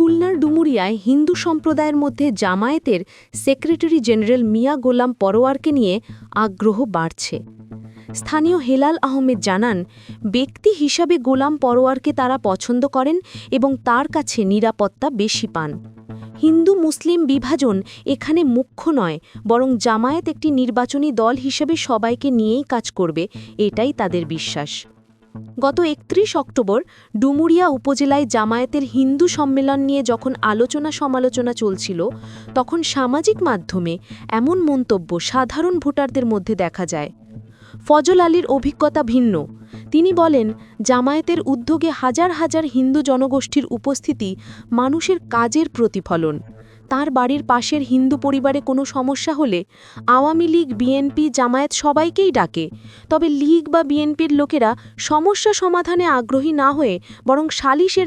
খুলনার ডুমুরিয়ায় হিন্দু সম্প্রদায়ের মধ্যে জামায়াতের সেক্রেটারি জেনারেল মিয়া গোলাম পরোয়ারকে নিয়ে আগ্রহ বাড়ছে। স্থানীয় হেলাল আহমেদ জানান, ব্যক্তি হিসাবে গোলাম পরোয়ারকে তারা পছন্দ করেন এবং তার কাছে নিরাপত্তা বেশি পান। হিন্দু মুসলিম বিভাজন এখানে মুখ্য নয়, বরং জামায়াত একটি নির্বাচনী দল হিসেবে সবাইকে নিয়েই কাজ করবে, এটাই তাদের বিশ্বাস। গত একত্রিশ অক্টোবর ডুমুরিয়া উপজেলায় জামায়াতের হিন্দু সম্মেলন নিয়ে যখন আলোচনা সমালোচনা চলছিল, তখন সামাজিক মাধ্যমে এমন মন্তব্য সাধারণ ভোটারদের মধ্যে দেখা যায়। ফজল আলীর অভিজ্ঞতা ভিন্ন। তিনি বলেন, জামায়াতের উদ্যোগে হাজার হাজার হিন্দু জনগোষ্ঠীর উপস্থিতি মানুষের কাজের প্রতিফলন। তার বাড়ির পাশের হিন্দু পরিবারে কোনো সমস্যা হলে আওয়ামী লীগ, বিএনপি, জামায়াত সবাইকেই ডাকে। তবে লীগ বা বিএনপির লোকেরা সমস্যা সমাধানে আগ্রহী না হয়ে বরং সালিশের